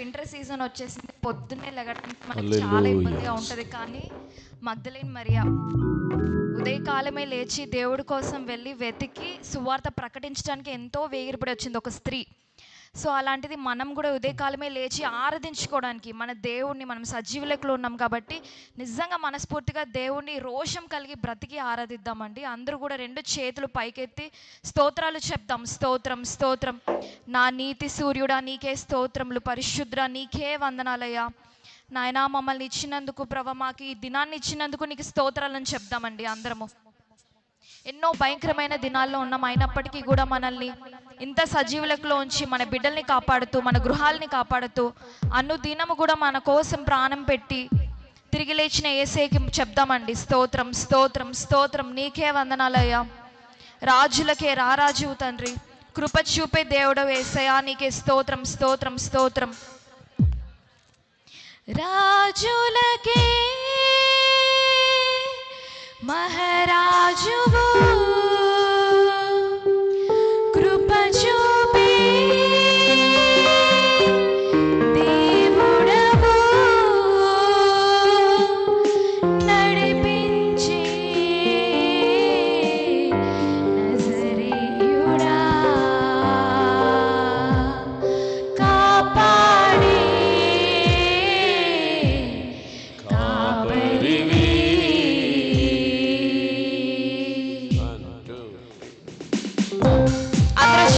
Winter season వచ్చేసింది పొద్దున్నే లెగడానికి మనకి. చాలా ఇబ్బందిగా ఉంటుంది కానీ మగ్ధలేని మరియా ఉదయకాలమే లేచి దేవుడి కోసం వెళ్ళి వెతికి సువార్త ప్రకటించడానికి ఎంతో వేగిరపడి వచ్చింది ఒక స్త్రీ సో అలాంటిది మనం కూడా ఉదయకాలమే లేచి ఆరాధించుకోవడానికి మన దేవుణ్ణి మనం సజీవులకులో ఉన్నాం కాబట్టి నిజంగా మనస్ఫూర్తిగా దేవుణ్ణి రోషం కలిగి బ్రతికి ఆరాధిద్దామండి. అందరూ కూడా రెండు చేతులు పైకెత్తి స్తోత్రాలు చెప్దాం. స్తోత్రం స్తోత్రం. నా నీతి సూర్యుడా నీకే స్తోత్రములు. పరిశుద్ర నీకే వందనాలయ్యా. నాయనా మమ్మల్ని ఇచ్చినందుకు ప్రభ మాకు ఈ దినాన్ని ఇచ్చినందుకు నీకు స్తోత్రాలను చెప్దామండి అందరము. ఎన్నో భయంకరమైన దినాల్లో ఉన్నాం. అయినప్పటికీ కూడా మనల్ని ఇంత సజీవులకులో ఉంచి మన బిడ్డల్ని కాపాడుతూ మన గృహాలని కాపాడుతూ అన్నుదినము కూడా మన కోసం ప్రాణం పెట్టి తిరిగి లేచిన ఏసేకి చెప్దామండి. స్తోత్రం స్తోత్రం స్తోత్రం. నీకే వందనాలయ్యా. రాజులకే రారాజువు తండ్రి. కృప చూపే దేవుడు వేసయా నీకే స్తోత్రం స్తోత్రం స్తోత్రం. రాజులకే మహా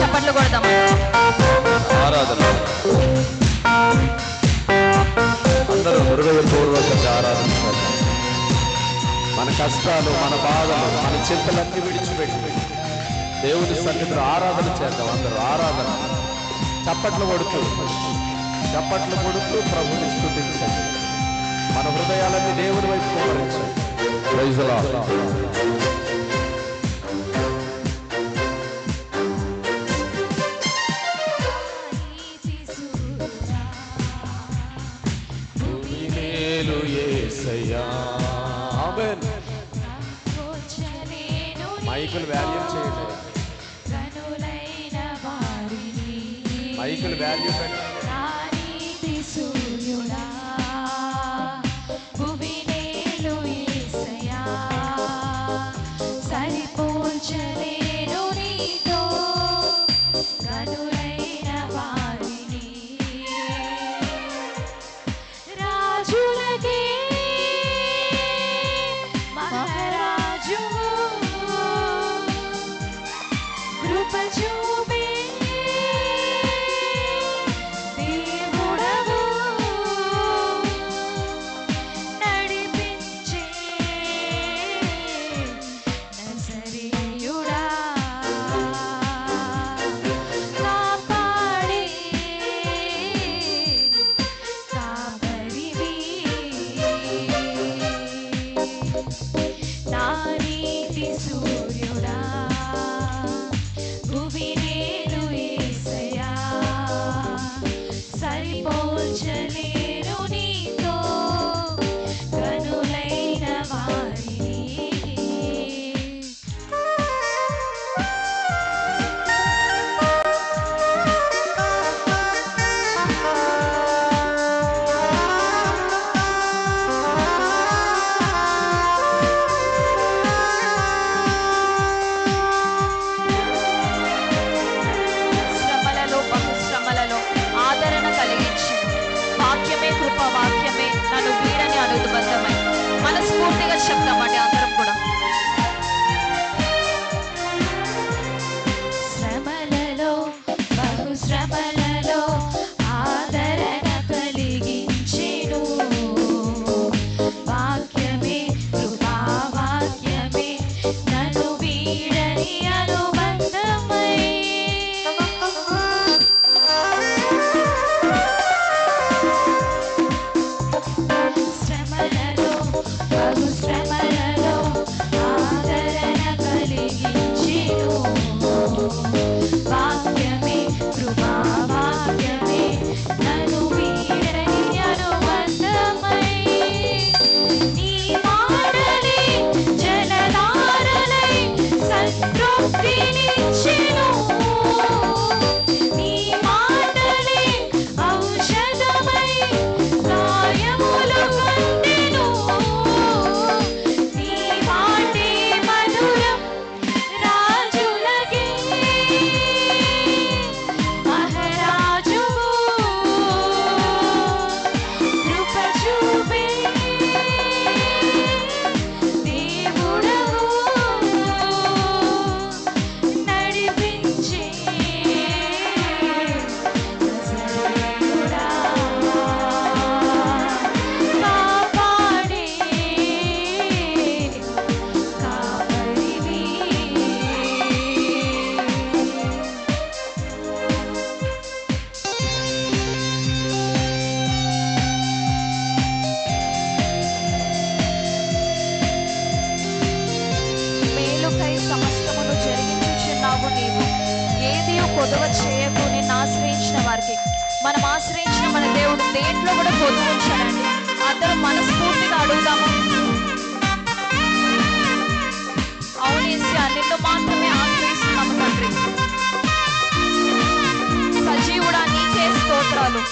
చప్పట్లు కొడదాం ఆరాధన. అందరూ హృదయపూర్వకంగా ఆరాధన మన కష్టాలు మన బాధలు మన చింతలన్నీ విడిచిపెట్టి దేవుని సన్నిధిలో ఆరాధన చేద్దాం అందరూ ఆరాధన. చప్పట్లు కొడుతూ చప్పట్లు కొడుతూ ప్రభుని స్థుతించండి. మన హృదయాలన్నీ దేవుని వైపు కుమరించండి ఆమెన్ మైకులు వాల్యూ చేయండి. మైకులు వాల్యూ పెట్టండి. నీతి వాక్యమే వాక్యమే నన్ను వీడని అనుబంధమై మనస్ఫూర్తిగా చెప్తామండి అందరం కూడా. శ్రమలలో బహు శ్రమలో కొదవ చేయకు నిన్ను ఆశ్రయించిన వారికి. మనం ఆశ్రయించిన మన దేవుడు దేంట్లో కూడా కొదవ వచ్చాడండి అతను మనస్ఫూర్తిగా అడుగుదాము. అవును ఏసియా మాత్రమే ఆశ్రయిస్తున్నాము తండ్రి. సజీవుడా నీకే స్తోత్రాలు.